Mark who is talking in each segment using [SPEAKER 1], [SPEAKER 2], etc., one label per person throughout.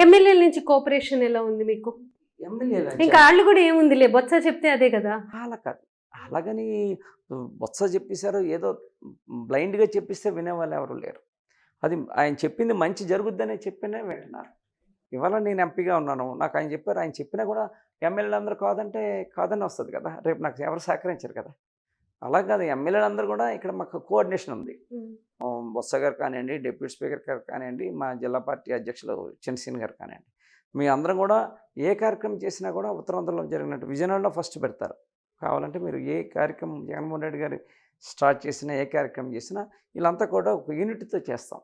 [SPEAKER 1] ఎమ్మెల్యేల నుంచి కోఆపరేషన్ ఎలా ఉంది మీకు? ఇంకా వాళ్ళు కూడా ఏముందిలే బొత్స చెప్తే అదే కదా.
[SPEAKER 2] అలా కాదు. అలాగని బొత్స చెప్పేశారు ఏదో బ్లైండ్గా చెప్పిస్తే వినేవాళ్ళు ఎవరు లేరు. అది ఆయన చెప్పింది మంచి జరుగుద్దనే చెప్పినే వింటున్నారు. ఇవాళ నేను ఎంపీగా ఉన్నాను నాకు ఆయన చెప్పారు ఆయన చెప్పినా కూడా ఎమ్మెల్యేలు అందరూ కాదంటే కాదని వస్తుంది కదా. రేపు నాకు ఎవరు సహకరించారు కదా. అలా కాదు. ఎమ్మెల్యేలు అందరూ కూడా ఇక్కడ మాకు కోఆర్డినేషన్ ఉంది. బొత్స గారు కానివ్వండి డిప్యూటీ స్పీకర్ గారు కానివ్వండి మా జిల్లా పార్టీ అధ్యక్షులు చంద్రసేన్ గారు కానివ్వండి. మీ అందరం కూడా ఏ కార్యక్రమం చేసినా కూడా ఉత్తరాంధ్రలో జరిగినట్టు విజయనగరంలో ఫస్ట్ పెడతారు. కావాలంటే మీరు ఏ కార్యక్రమం జగన్మోహన్ రెడ్డి గారు స్టార్ట్ చేసినా ఏ కార్యక్రమం చేసినా వీళ్ళంతా కూడా ఒక యూనిట్తో చేస్తాం.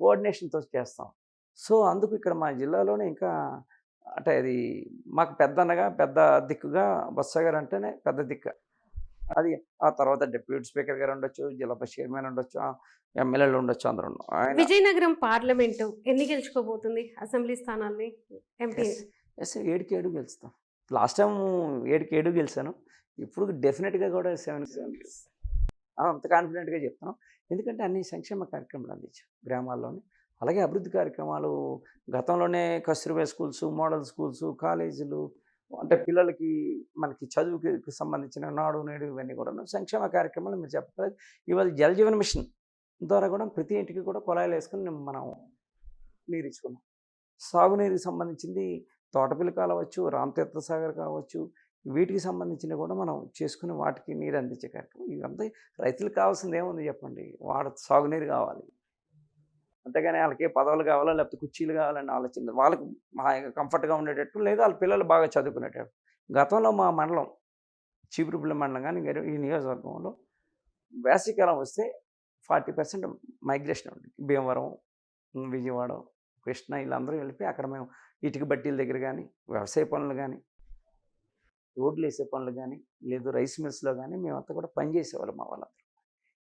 [SPEAKER 2] కోఆర్డినేషన్తో చేస్తాం. సో అందుకు ఇక్కడ మా జిల్లాలోనే ఇంకా అంటే అది మాకు పెద్ద అన్నగా పెద్ద దిక్కుగా బొత్స గారు అంటేనే పెద్ద దిక్కు. అది ఆ తర్వాత డిప్యూటీ స్పీకర్ గారు ఉండొచ్చు జిల్లా చైర్మన్ ఉండొచ్చు ఎమ్మెల్యేలు ఉండొచ్చు అందరూ
[SPEAKER 1] విజయనగరం పార్లమెంటు ఎన్ని గెలుచుకోబోతుంది అసెంబ్లీ స్థానాల్ని? ఎంపీ
[SPEAKER 2] ఎస్ ఏడుకి ఏడు గెలుస్తాం. లాస్ట్ టైం ఏడుకి ఏడు గెలిచాను. ఇప్పుడు డెఫినెట్గా కూడా సెవెన్ సెవెన్ అంత కాన్ఫిడెంట్గా చెప్తాను ఎందుకంటే అన్ని సంక్షేమ కార్యక్రమాలు అందించాం గ్రామాల్లోనే. అలాగే అభివృద్ధి కార్యక్రమాలు గతంలోనే కస్తూర్బా స్కూల్స్ మోడల్ స్కూల్స్ కాలేజీలు అంటే పిల్లలకి మనకి చదువుకి సంబంధించిన నాడు నేడు ఇవన్నీ కూడా సంక్షేమ కార్యక్రమాలు మీరు చెప్పలేదు ఇవాళ జలజీవన్ మిషన్ ద్వారా కూడా ప్రతి ఇంటికి కూడా కుళాయిలు వేసుకుని మనం నీరు ఇచ్చుకున్నాం సాగునీరుకి సంబంధించింది తోటపిల్ల కావచ్చు రామతీర్థ సాగర్ కావచ్చు వీటికి సంబంధించిన కూడా మనం చేసుకుని వాటికి నీరు అందించే కార్యక్రమం. ఇవంతా రైతులకు కావాల్సింది ఏముంది చెప్పండి? వాడ సాగునీరు కావాలి. అంతేగాని వాళ్ళకి పదవులు కావాలా లేకపోతే కుర్చీలు కావాలని ఆలోచన వాళ్ళకి మా కంఫర్ట్గా ఉండేటట్టు లేదా. వాళ్ళ పిల్లలు బాగా చదువుకునేటట్టు గతంలో మా మండలం చీపురుపుల మండలం కానీ ఈ నియోజకవర్గంలో వేసవికాలం వస్తే ఫార్టీ పర్సెంట్ మైగ్రేషన్ ఉంటుంది. భీమవరం విజయవాడ కృష్ణ వీళ్ళందరూ వెళ్ళిపోయి అక్కడ మేము ఇటుక బట్టీల దగ్గర కానీ వ్యవసాయ పనులు కానీ రోడ్లు వేసే పనులు కానీ లేదు రైస్ మిల్స్లో కానీ మేమంతా కూడా పని చేసేవాళ్ళం మా వాళ్ళందరూ.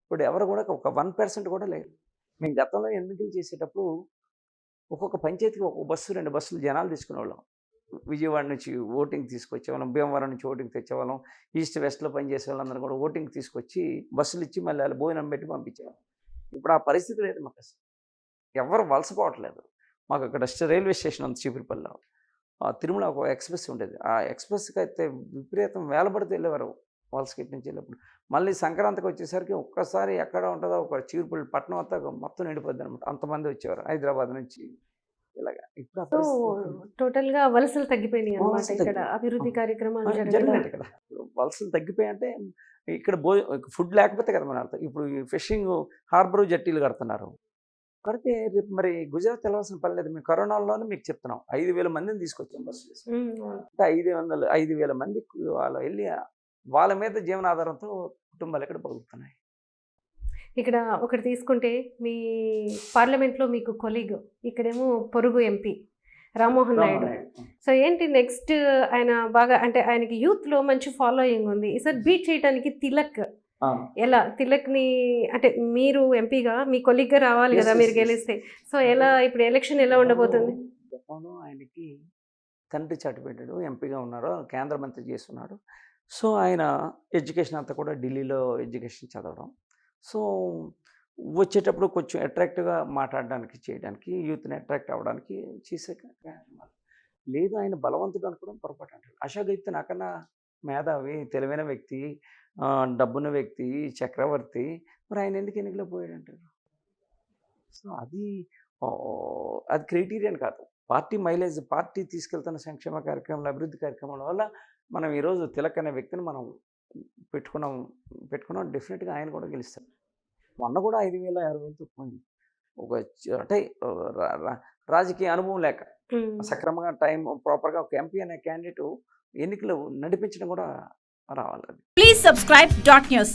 [SPEAKER 2] ఇప్పుడు ఎవరు కూడా ఒక వన్ పర్సెంట్ కూడా లేరు. మేము గతంలో ఎన్నికలు చేసేటప్పుడు ఒక్కొక్క పంచాయతీకి ఒక్కొక్క బస్సు రెండు బస్సులు జనాలు తీసుకునేవాళ్ళం. విజయవాడ నుంచి ఓటింగ్ తీసుకొచ్చేవాళ్ళం భీమవరం నుంచి ఓటింగ్ తెచ్చేవాళ్ళం ఈస్ట్ వెస్ట్లో పనిచేసే వాళ్ళందరూ కూడా ఓటింగ్ తీసుకొచ్చి బస్సులు ఇచ్చి మళ్ళీ వాళ్ళు భోజనం పెట్టి పంపించేవాళ్ళం. ఇప్పుడు ఆ పరిస్థితి లేదు మాకు అసలు. ఎవరు వలసపోవట్లేదు మాకు అక్కడ రైల్వే స్టేషన్ ఉంది చీపురిపల్లిలో. ఆ తిరుమల ఒక ఎక్స్ప్రెస్ ఉండేది. ఆ ఎక్స్ప్రెస్కి అయితే విపరీతం వేలబడితే వెళ్ళేవారు. వలసకి నుంచి వెళ్ళినప్పుడు. మళ్ళీ సంక్రాంతికి వచ్చేసరికి ఒక్కసారి ఎక్కడ ఉంటుందో ఒక చీపురుపల్లి పట్టణం అంతా మొత్తం నిండిపోద్ది అనమాట అంతమంది వచ్చేవారు హైదరాబాద్ నుంచి. ఇలాగా ఇప్పుడు
[SPEAKER 1] టోటల్గా వలసలు తగ్గిపోయినాయి అనమాట ఇక్కడ అభివృద్ధి కార్యక్రమాలు
[SPEAKER 2] వలసలు తగ్గిపోయాయంటే ఇక్కడ భో ఫుడ్ లేకపోతే కదా మన అర్థం. ఇప్పుడు ఫిషింగ్ హార్బర్ జట్టీలు కడుతున్నారు. కడితే రేపు మరి గుజరాత్ వెళ్ళవలసిన పని లేదు. మేము కరోనాలోనే మీకు చెప్తున్నాం. ఐదు వేల మందిని తీసుకొచ్చాం బస్సు. అంటే ఐదు వందలు ఐదు వేల మంది వాళ్ళు వెళ్ళి వాళ్ళ మీద జీవనాధారంతో కుటుంబాలు ఇక్కడ బతుకుతున్నాయి?
[SPEAKER 1] ఇక్కడ ఒకటి తీసుకుంటే మీ పార్లమెంట్లో మీకు కొలీగ్ ఇక్కడేమో పొరుగు ఎంపీ రామ్మోహన్ నాయుడు. సో ఏంటి నెక్స్ట్ ఆయన బాగా అంటే ఆయనకి యూత్లో మంచి ఫాలోయింగ్ ఉంది. ఈసారి బీట్ చేయడానికి తిలక్. ఎలా? తిలక్ని అంటే మీరు ఎంపీగా మీ కొలీగ్గా రావాలి కదా మీరు. గెలిస్తే. సో ఎలా ఇప్పుడు ఎలక్షన్ ఎలా ఉండబోతుంది?
[SPEAKER 2] ఆయనకి తండ్రి చాటుపెట్టాడు ఎంపీగా ఉన్నారు కేంద్ర మంత్రి చేస్తున్నాడు. సో ఆయన ఎడ్యుకేషన్ అంతా కూడా ఢిల్లీలో ఎడ్యుకేషన్ చదవడం. సో వచ్చేటప్పుడు కొంచెం అట్రాక్టివ్గా మాట్లాడడానికి చేయడానికి యూత్ని అట్రాక్ట్ అవ్వడానికి చేసే లేదు ఆయన బలవంతుడు అనుకోవడం పొరపాటు అంటాడు. అశోక్ నాకన్నా మేధావి తెలివైన వ్యక్తి డబ్బున్న వ్యక్తి చక్రవర్తి మరి ఆయన ఎందుకు ఎన్నికలో పోయాడు అంటారు సో అది అది క్రైటీరియన్ కాదు. పార్టీ మైలేజ్ పార్టీ తీసుకెళ్తున్న సంక్షేమ కార్యక్రమాలు అభివృద్ధి కార్యక్రమాల వల్ల మనం ఈరోజు తిలక్ అనే వ్యక్తిని మనం పెట్టుకున్నాం పెట్టుకున్నాం. డెఫినెట్గా ఆయన కూడా గెలుస్తాడు మొన్న కూడా ఐదు వేల ఆరు వేలతో పోయింది. ఒక అంటే రాజకీయ అనుభవం లేక. సక్రమంగా టైం ప్రాపర్గా ఒక ఎంపీ అనే క్యాండిడేట్ ఎన్నికలు నడిపించడం కూడా రావాలి
[SPEAKER 3] Please subscribe dot news